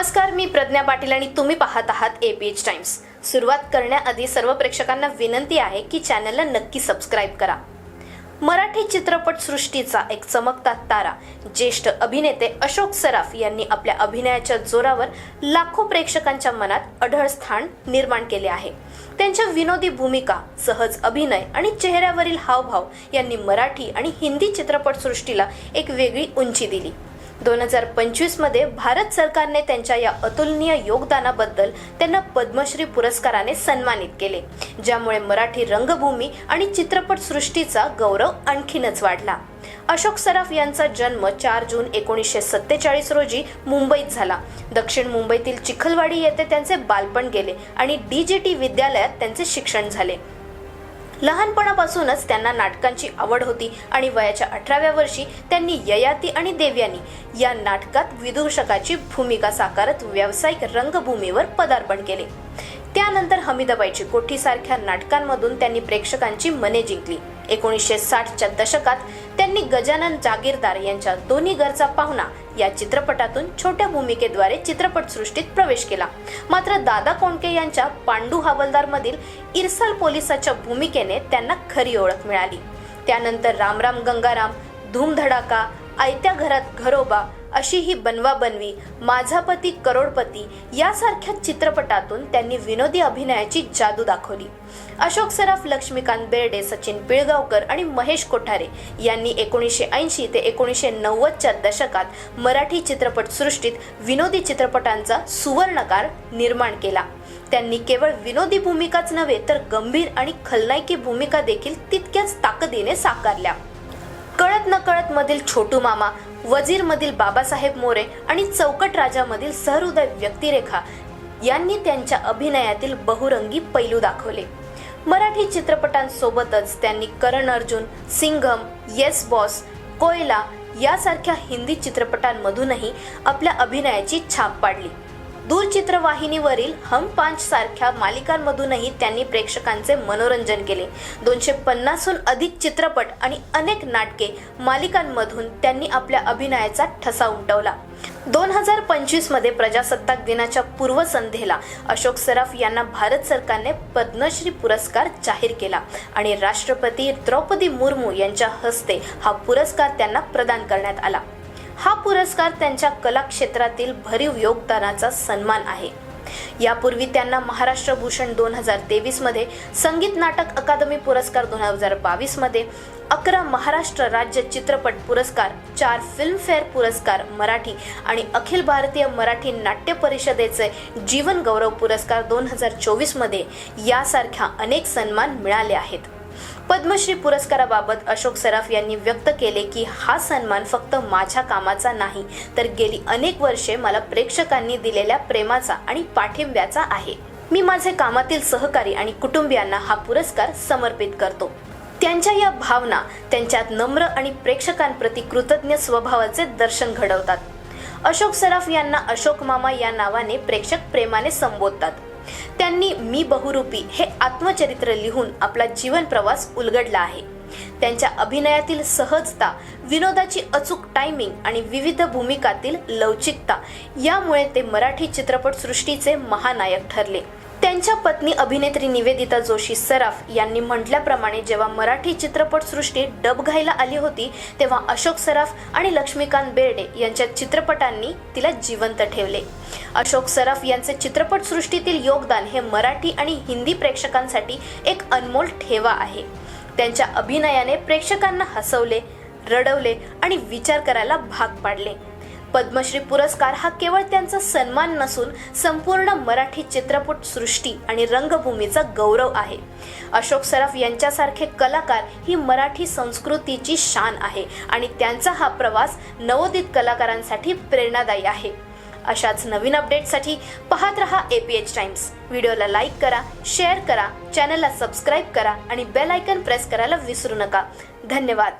नमस्कार मी प्रज्ञा पाटील आणि तुम्ही पाहत आहात एपीएच टाइम्स सुरुवात करण्याआधी सर्व प्रेक्षकांना विनंती आहे की चॅनलला नक्की सबस्क्राईब करा. मराठी चित्रपट सृष्टीचा एक चमकता तारा ज्येष्ठ अभिनेते अशोक सराफ यांनी आपल्या अभिनयाच्या जोरावर लाखो प्रेक्षकांच्या मनात अढळ स्थान निर्माण केले आहे. त्यांच्या विनोदी भूमिका सहज अभिनय आणि चेहऱ्यावरील हावभाव यांनी मराठी आणि हिंदी चित्रपटसृष्टीला एक वेगळी उंची दिली. दोन हजार पंचवीसमध्ये भारत सरकारने त्यांच्या या अतुलनीय योगदानाबद्दल त्यांना पद्मश्री पुरस्काराने सन्मानित केले ज्यामुळे मराठी रंगभूमी आणि चित्रपट सृष्टीचा गौरव आणखीनच वाढला. अशोक सराफ यांचा जन्म चार जून एकोणीसशे सत्तेचाळीस रोजी मुंबईत झाला. दक्षिण मुंबईतील चिखलवाडी येथे त्यांचे बालपण गेले आणि डी जे टी विद्यालयात त्यांचे शिक्षण झाले. लहानपणापासूनच त्यांना नाटकांची आवड होती आणि वयाच्या अठराव्या वर्षी त्यांनी ययाती आणि देवयानी या नाटकात विदूषकाची भूमिका साकारत व्यावसायिक रंगभूमीवर पदार्पण केले. त्यानंतर हमीदाबाईची कोठी सारख्या नाटकांमधून त्यांनी प्रेक्षकांची मने जिंकली. एकोणीसशे साठच्या दशकात त्यांनी गजानन जागीरदार यांच्या दोन्ही घरचा पाहुणा या चित्रपटातून छोट्या भूमिकेद्वारे चित्रपटसृष्टीत प्रवेश केला. मात्र दादा कोंडके यांच्या पांडू हवालदार मधील इरसाल पोलिसाच्या भूमिकेने त्यांना खरी ओळख मिळाली. त्यानंतर रामराम गंगाराम धूमधडाका आयत्या घरात घरोबा अशी ही बनवा बनवी माझा पती करोडपती यासारख्या चित्रपटातून त्यांनी विनोदी अभिनयाची जादू दाखवली. अशोक सराफ लक्ष्मीकांत बेर्डे सचिन पिळगावकर आणि महेश कोठारे यांनी एकोणीसशे ऐंशी ते एकोणीसशे नव्वदच्या दशकात मराठी चित्रपट सृष्टीत विनोदी चित्रपटांचा सुवर्णकार निर्माण केला. त्यांनी केवळ विनोदी भूमिकाच नव्हे तर गंभीर आणि खलनायकी भूमिका देखील तितक्याच ताकदीने साकारल्या. कळत न कळत मधील छोटू मामा वजीर मधील बाबासाहेब मोरे आणि चौकट राजा मधील सहृदय व्यक्तिरेखा यांनी त्यांच्या अभिनयातील बहुरंगी पैलू दाखवले. मराठी चित्रपटांसोबतच त्यांनी करण अर्जुन सिंघम येस बॉस कोयला यासारख्या हिंदी चित्रपटांमधूनही आपल्या अभिनयाची छाप पाडली. दूरचित्रवाहिनीवरील हम पांच सारख्या मालिकांमधूनही त्यांनी प्रेक्षकांचे मनोरंजन केले. दोनशे पन्नासहून अधिक चित्रपट आणि अनेक नाटके मालिकांमधून त्यांनी आपल्या अभिनयाचा ठसा उमटवला. दोन हजार पंचवीसमध्ये प्रजासत्ताक दिनाच्या पूर्वसंध्येला अशोक सराफ यांना भारत सरकारने पद्मश्री पुरस्कार जाहीर केला आणि राष्ट्रपती द्रौपदी मुर्मू यांच्या हस्ते हा पुरस्कार त्यांना प्रदान करण्यात आला. हा पुरस्कार त्यांच्या कला क्षेत्रातील भरीव योगदानाचा सन्मान आहे. यापूर्वी त्यांना महाराष्ट्र भूषण दोन हजार तेवीसमध्ये संगीत नाटक अकादमी पुरस्कार दोन हजार बावीसमध्ये अकरा महाराष्ट्र राज्य चित्रपट पुरस्कार चार फिल्मफेअर पुरस्कार मराठी आणि अखिल भारतीय मराठी नाट्य परिषदेचे जीवन गौरव पुरस्कार दोन हजार चोवीसमध्ये यासारख्या अनेक सन्मान मिळाले आहेत. पद्मश्री पुरस्काराबाबत अशोक सराफ यांनी व्यक्त केले की हा सन्मान फक्त माझ्या कामाचा नाही तर गेली अनेक वर्षे मला प्रेक्षकांनी दिलेल्या प्रेमाचा आणि पाठिंब्याचा आहे. मी माझे कामातील सहकारी आणि कुटुंबियांना हा पुरस्कार समर्पित करतो. त्यांच्या या भावना त्यांच्यात नम्र आणि प्रेक्षकांप्रती कृतज्ञ स्वभावाचे दर्शन घडवतात. अशोक सराफ यांना अशोक मामा या नावाने प्रेक्षक प्रेमाने संबोधतात. त्यांनी मी बहुरूपी हे आत्मचरित्र लिहून आपला जीवन प्रवास उलगडला आहे. त्यांच्या अभिनयातील सहजता विनोदाची अचूक टायमिंग आणि विविध भूमिकातील लवचिकता यामुळे ते मराठी चित्रपट सृष्टीचे महानायक ठरले. त्यांच्या पत्नी अभिनेत्री निवेदिता जोशी सराफ यांनी म्हटल्याप्रमाणे जेव्हा मराठी चित्रपटसृष्टी डब घायला आली होती तेव्हा अशोक सराफ आणि लक्ष्मीकांत बेर्डे यांच्या चित्रपटांनी तिला जिवंत ठेवले. अशोक सराफ यांचे चित्रपटसृष्टीतील योगदान हे मराठी आणि हिंदी प्रेक्षकांसाठी एक अनमोल ठेवा आहे. त्यांच्या अभिनयाने प्रेक्षकांना हसवले रडवले आणि विचार करायला भाग पाडले. पद्मश्री पुरस्कार हा केवळ त्यांचा सन्मान नसून संपूर्ण मराठी चित्रपट सृष्टी आणि रंगभूमीचा गौरव आहे. अशोक सराफ यांच्यासारखे कलाकार ही मराठी संस्कृतीची शान आहे आणि त्यांचा हा प्रवास नवोदित कलाकारांसाठी प्रेरणादायी आहे. अशाच नवीन अपडेटसाठी पाहत रहा ए पी एच टाइम्स व्हिडिओला लाईक करा शेअर करा चॅनलला सबस्क्राईब करा आणि बेल आयकन प्रेस करायला विसरू नका. धन्यवाद.